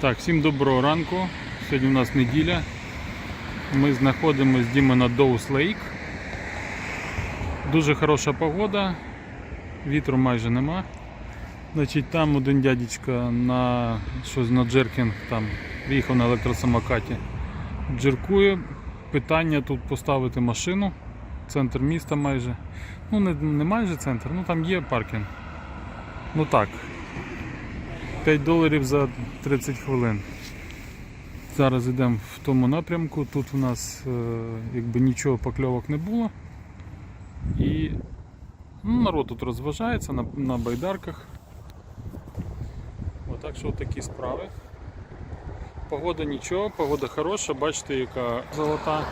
Так, всім доброго ранку. Сьогодні у нас неділя. Ми знаходимося Діма на Доус Лейк. Дуже хороша погода, вітру майже нема. Значить, там один дядечка на щось на джеркінг там приїхав на електросамокаті. Джеркує. Питання тут поставити машину. Центр міста майже. Ну не, не майже центр, ну там є паркінг. Ну так, 5 доларів за 30 хвилин. Зараз йдемо в тому напрямку. Тут у нас е, якби нічого покльовок не було. І ну, народ тут розважається на, на байдарках. Отак що такі справи. Погода нічого, погода хороша, бачите, яка золота.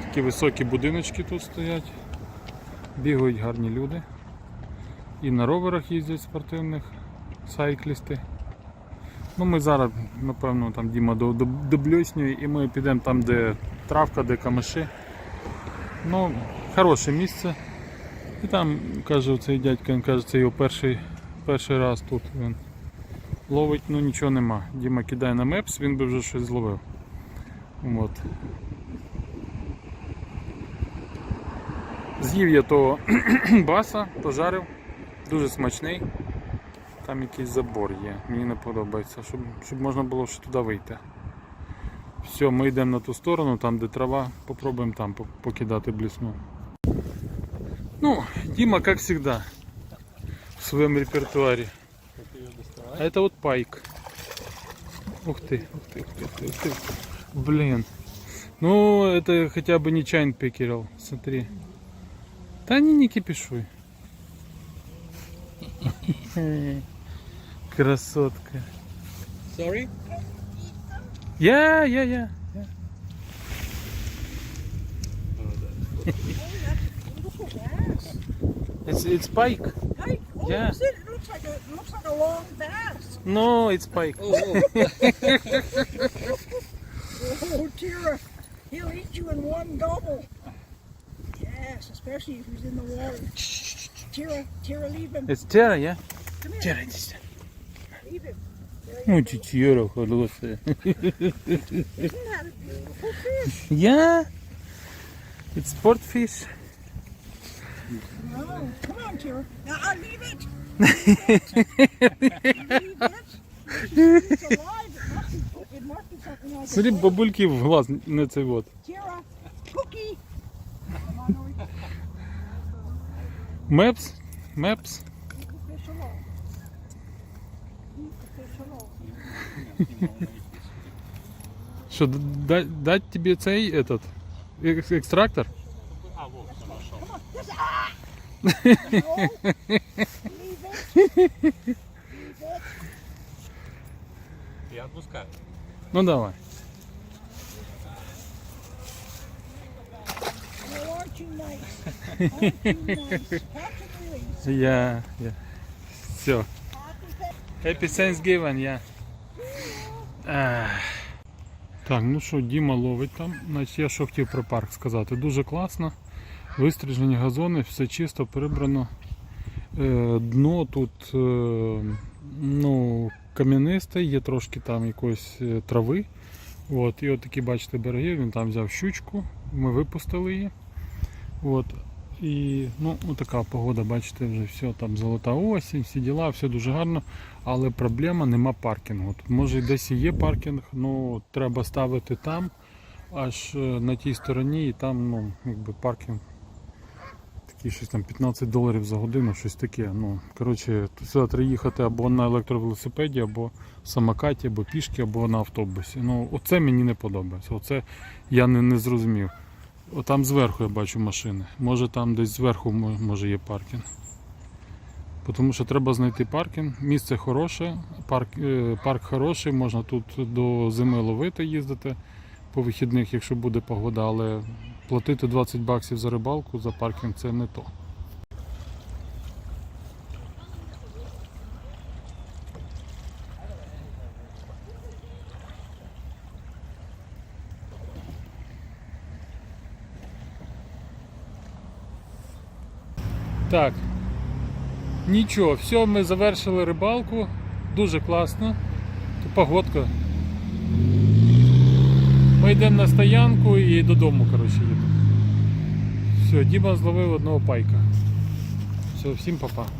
Такі високі будиночки тут стоять. Бігають гарні люди. І на роверах їздять спортивних сайклісти. Ну ми зараз, напевно, там Діма до- до- доблюснює і ми підемо там, де травка, де камиші. Ну, хороше місце. І там, каже, цей дядько, він каже, це його перший, перший раз тут він ловить, ну нічого нема. Діма кидає на мепс, він би вже щось зловив. От. З'їв я того баса, пожарив, дуже смачний. Там якийсь забор є, мені не подобається, щоб, щоб можна було ще туди вийти. Все, ми йдемо на ту сторону, там де трава, попробуємо там по- покидати блісну. Ну, Дима, как всегда, в своем репертуаре. А это вот пайк. Ух ты, ух ты, ух ты, ух ты, ух ты. Блин. Ну, это хотя бы не чайн пекерил, смотри. Да не, не кипишуй. Красотка. Sorry? Yeah, yeah, yeah. yeah. It's it's pike. Pike. Oh, Yeah. it? It looks like a it looks like a long bass. No, it's pike. Oh, oh. Oh, Tira, he'll eat you in one gobble. Yes, especially if he's in the water. Tira, Tira, leave him. It's Tera, yeah? Come here. Tera, Ну, beautiful fish? Yeah. It's sport fish. Oh, come on, Tira. Now, I'll leave it. Leave it. Смотри, бабульки в глаз не цей вот. Tira, cookie. Come on, Что, дать тебе цей этот экстрактор? А, вот, Я отпускаю. Ну давай. Я, я. Все. Happy Thanksgiving, я. Yeah. Так, ну що, Діма ловить там. Значить, я що хотів про парк сказати. Дуже класно. Вистрижені газони, все чисто, прибрано. Е, дно тут е, ну, кам'янисте, є трошки там якоїсь е, трави. От, і от такі, бачите, береги, він там взяв щучку, ми випустили її. От. І ну, така погода, бачите, вже все, там золота осінь, всі діла, все дуже гарно. Але проблема нема паркінгу. Тут може десь і є паркінг, ну треба ставити там, аж е, на тій стороні, і там ну, якби паркінг такий щось там 15 доларів за годину, щось таке. Ну, коротше, сюди треба їхати або на електровелосипеді, або самокаті, або пішки, або на автобусі. Ну, оце мені не подобається. Оце я не, не зрозумів. О, там зверху я бачу машини. Може там десь зверху може є паркінг. Тому що треба знайти паркінг. Місце хороше, парк, е, парк хороший, можна тут до зими ловити, їздити по вихідних, якщо буде погода, але платити 20 баксів за рибалку за паркінг це не то. Так. Нічого, все, ми завершили рибалку. Дуже класно. Погодка. Ми йдемо на стоянку і додому, коротше, їдемо. Все, Діма зловив одного пайка. Все, всім па-па.